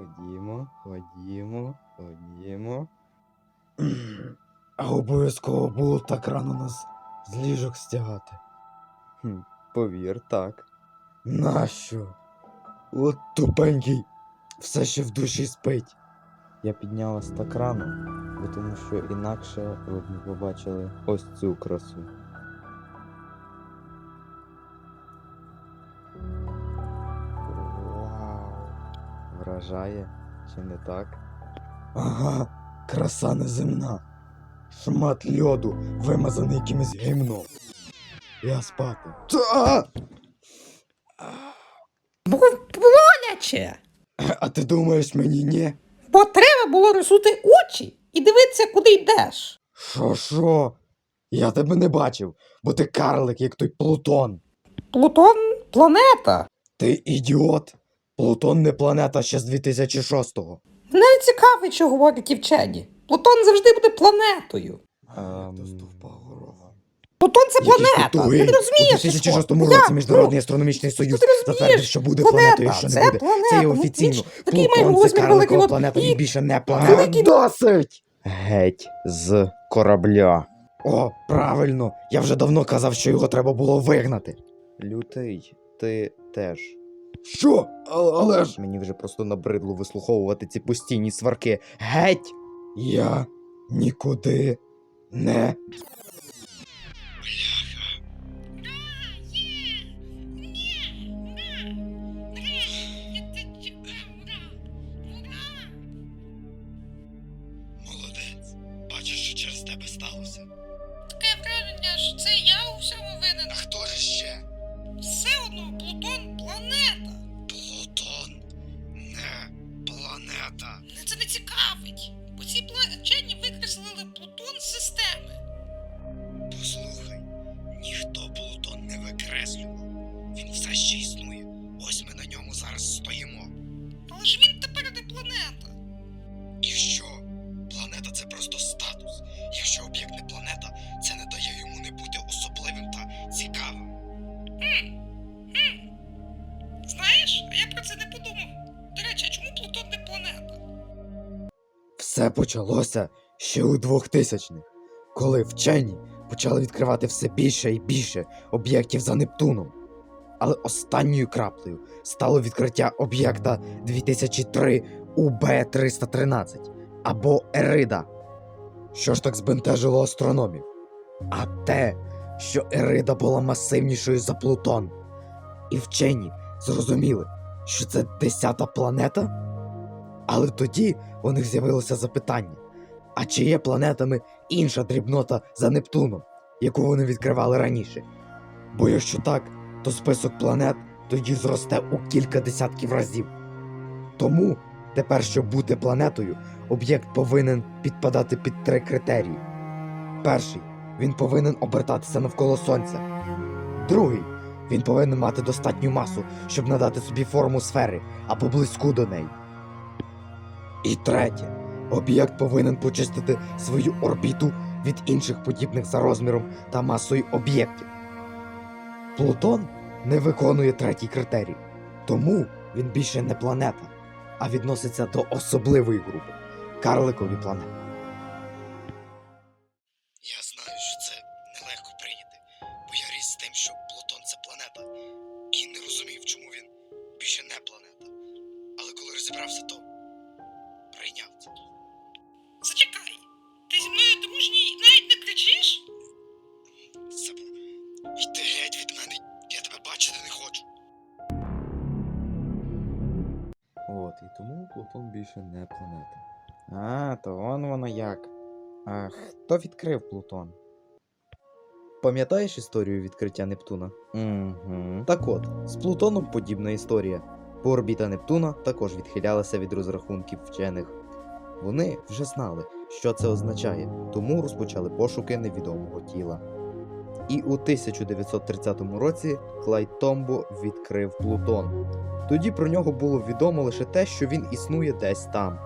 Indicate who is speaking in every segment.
Speaker 1: Ходімо, ходімо, ходімо.
Speaker 2: А обов'язково було так рано нас з ліжок стягати.
Speaker 1: Хм, повір, так.
Speaker 2: Нащо? От тупенький, все ще в душі спить.
Speaker 1: Я підняв вас так рано, бо тому що інакше ви б не побачили ось цю красу. Вражає, чи не так?
Speaker 2: Ага, краса неземна. Шмат льоду, вимазаний якимось гімном. Я спати. Та!
Speaker 3: Було боляче,
Speaker 2: А ти думаєш мені ні?
Speaker 3: бо треба було розсути очі і дивитися, куди йдеш.
Speaker 2: Шо шо? Я тебе не бачив, бо ти карлик, як той Плутон.
Speaker 3: Плутон планета.
Speaker 2: Ти ідіот. Плутон не планета ще з 2006-го.
Speaker 3: Мене не цікавить, що говорять вчені. Плутон завжди буде планетою.
Speaker 1: Ем,
Speaker 3: Плутон це планета.
Speaker 2: ти
Speaker 3: не розумієш?
Speaker 2: У 2006 році Міжнародний
Speaker 3: Ну,
Speaker 2: астрономічний союз затвердив, що буде планетою, що не буде. Це є
Speaker 3: Ну,
Speaker 2: офіційно. Плутон це
Speaker 3: великий,
Speaker 2: карликова планета, він більше не планета. Досить!
Speaker 1: Геть з корабля.
Speaker 2: О, правильно! Я вже давно казав, що його треба було вигнати.
Speaker 1: Лютий, ти теж.
Speaker 2: Що? А- Але ж.
Speaker 1: Мені вже просто набридло вислуховувати ці постійні сварки. Геть!
Speaker 2: Я нікуди не.
Speaker 3: Мене це не цікавить. Бо ці вчені викреслили Плутон з системи.
Speaker 2: Послухай, ніхто Плутон не викреслював. Він все ще існує. Ось ми на ньому зараз стоїмо.
Speaker 3: Але ж він тепер не планета.
Speaker 2: Все почалося ще у 2000-х, коли вчені почали відкривати все більше і більше об'єктів за Нептуном. Але останньою краплею стало відкриття об'єкта 2003 УБ-313 або Ерида. Що ж так збентежило астрономів? А те, що Ерида була масивнішою за Плутон. І вчені зрозуміли, що це десята планета. Але тоді у них з'явилося запитання: а чи є планетами інша дрібнота за Нептуном, яку вони відкривали раніше? Бо якщо так, то список планет тоді зросте у кілька десятків разів. Тому тепер, щоб бути планетою, об'єкт повинен підпадати під три критерії. Перший він повинен обертатися навколо Сонця. Другий він повинен мати достатню масу, щоб надати собі форму сфери або близьку до неї. І третє, об'єкт повинен почистити свою орбіту від інших подібних за розміром та масою об'єктів. Плутон не виконує третій критерій, тому він більше не планета, а відноситься до особливої групи карликові планети. Я Геть від мене, я тебе бачити не хочу.
Speaker 1: От, і тому Плутон більше не планета. А, то он воно як. А хто відкрив Плутон? Пам'ятаєш історію відкриття Нептуна? Угу. Так от, з Плутоном подібна історія. Бо орбіта Нептуна також відхилялася від розрахунків вчених. Вони вже знали, що це означає, тому розпочали пошуки невідомого тіла. І у 1930 році Клайд Томбо відкрив Плутон. Тоді про нього було відомо лише те, що він існує десь там.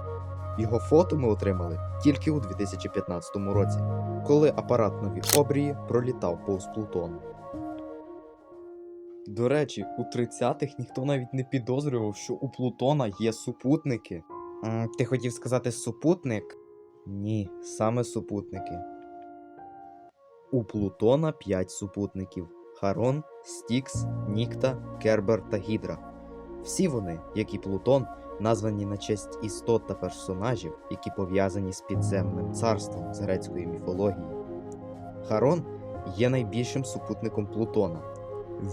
Speaker 1: Його фото ми отримали тільки у 2015 році, коли апарат нові обрії пролітав повз Плутон.
Speaker 2: До речі, у 30-х ніхто навіть не підозрював, що у Плутона є супутники.
Speaker 4: Ти хотів сказати супутник?
Speaker 2: Ні, саме супутники. У Плутона 5 супутників: Харон, Стікс, Нікта, Кербер та Гідра. Всі вони, як і Плутон, названі на честь істот та персонажів, які пов'язані з підземним царством з грецької міфології. Харон є найбільшим супутником Плутона.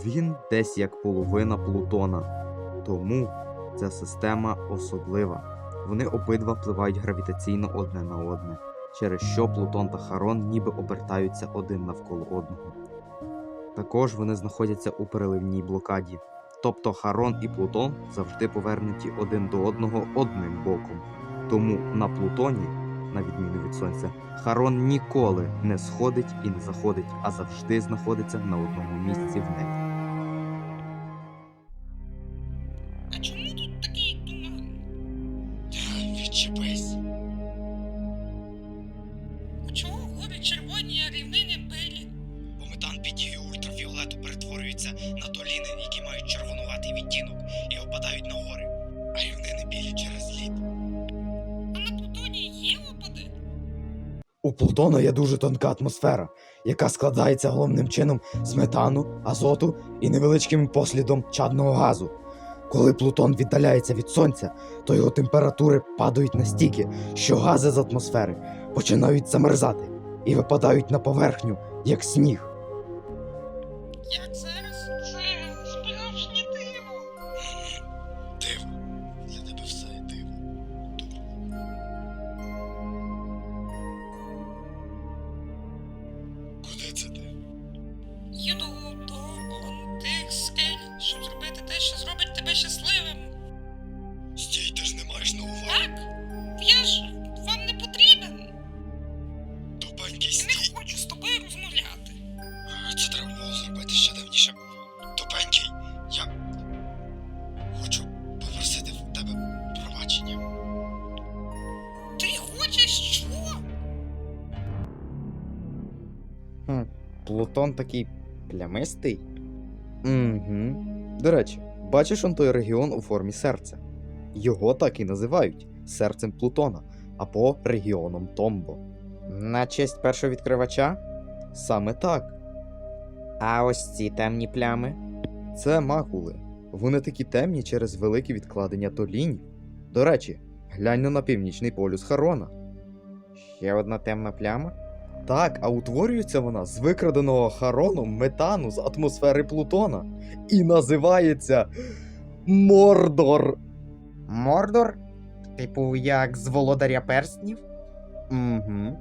Speaker 2: Він десь як половина Плутона. Тому ця система особлива. Вони обидва впливають гравітаційно одне на одне, через що Плутон та Харон ніби обертаються один навколо одного. Також вони знаходяться у переливній блокаді, тобто Харон і Плутон завжди повернуті один до одного одним боком. Тому на Плутоні, на відміну від Сонця, Харон ніколи не сходить і не заходить, а завжди знаходиться на одному місці в небі.
Speaker 4: У Плутона є дуже тонка атмосфера, яка складається головним чином з метану, азоту і невеличким послідом чадного газу. Коли Плутон віддаляється від сонця, то його температури падають настільки, що гази з атмосфери починають замерзати і випадають на поверхню, як сніг.
Speaker 3: Як? Це
Speaker 2: Плутон такий плямистий? Угу. До речі, бачиш он той регіон у формі серця. Його так і називають серцем Плутона або регіоном Томбо.
Speaker 4: На честь першого відкривача?
Speaker 2: Саме так.
Speaker 4: А ось ці темні плями.
Speaker 2: Це макули. Вони такі темні через велике відкладення толінь. До речі, глянь на північний полюс Харона.
Speaker 4: Ще одна темна пляма.
Speaker 2: Так, а утворюється вона з викраденого харону метану з атмосфери Плутона. І називається Мордор.
Speaker 4: Мордор? Типу, як з володаря перснів?
Speaker 2: Угу.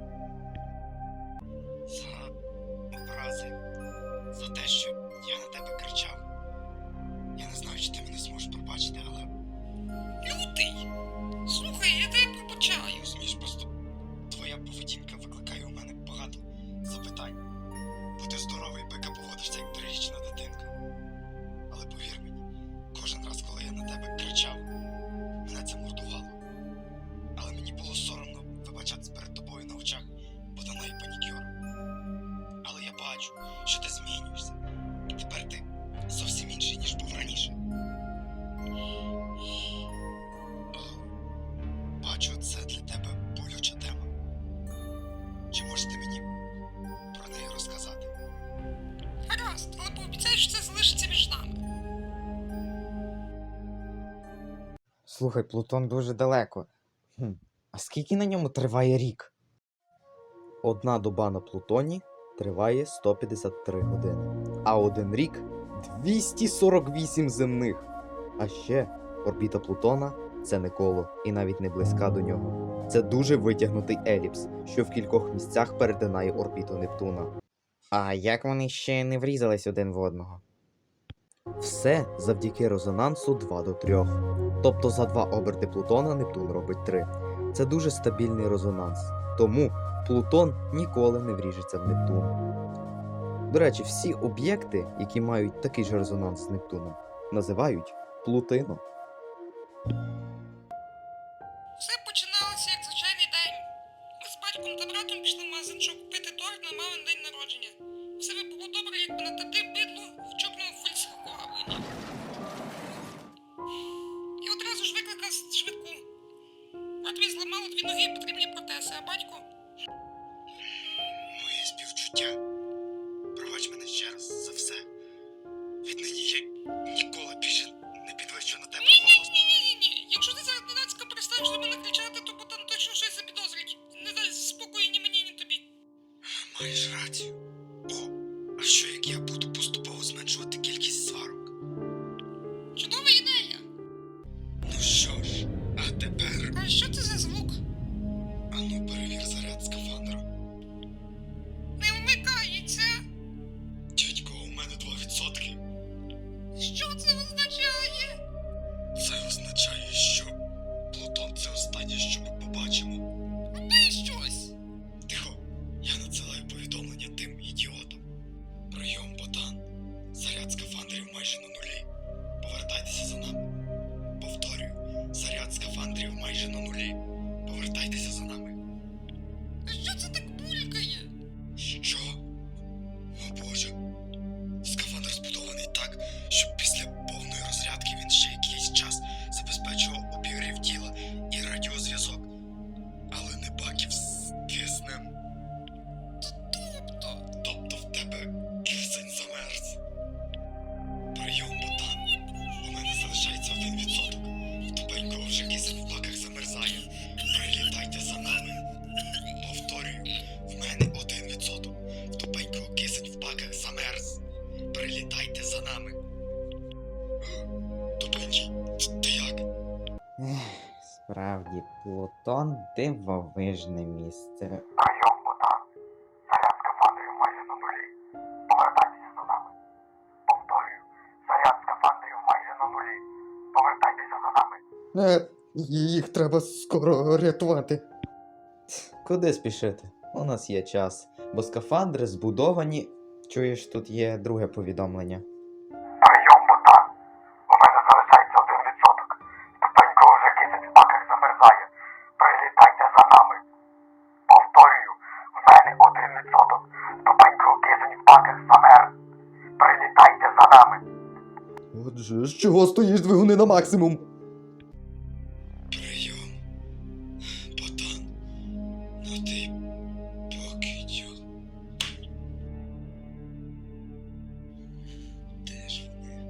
Speaker 4: Чи можеш ти мені про неї розказати?
Speaker 3: Гаразд, але пообіцяй, що це залишиться між нами.
Speaker 4: Слухай, Плутон дуже далеко. Хм. А скільки на ньому триває рік?
Speaker 2: Одна доба на Плутоні триває 153 години, а один рік 248 земних. А ще орбіта Плутона це не коло і навіть не близька до нього. Це дуже витягнутий еліпс, що в кількох місцях перетинає орбіту Нептуна.
Speaker 4: А як вони ще не врізались один в одного?
Speaker 2: Все завдяки резонансу 2 до 3. Тобто за два оберти Плутона Нептун робить 3. Це дуже стабільний резонанс. Тому Плутон ніколи не вріжеться в Нептун. До речі, всі об'єкти, які мають такий же резонанс з Нептуном, називають Плутином. جی справді, Плутон дивовижне місце.
Speaker 4: Прийом, ботан. Заряд скафандрів майже на нулі. Повертайтеся за нами. Повторюю, заряд скафандрів майже на нулі. Повертайтеся за нами.
Speaker 2: Е, їх треба скоро рятувати. Куди спішити? У нас є час, бо скафандри збудовані. Чуєш, тут є друге повідомлення. Отже, з чого стоїш двигуни на максимум?
Speaker 4: Прийом. Ботан. Ну ти покидьок. Де ж вони?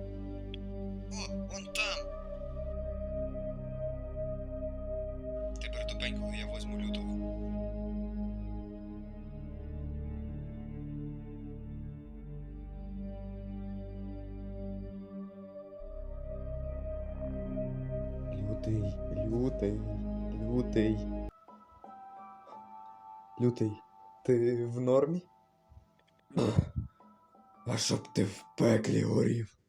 Speaker 4: О, вон там. Тепер тупенького я возьму
Speaker 2: лютий, лютий. Лютий, ти в нормі?
Speaker 4: А щоб ти в пеклі горів.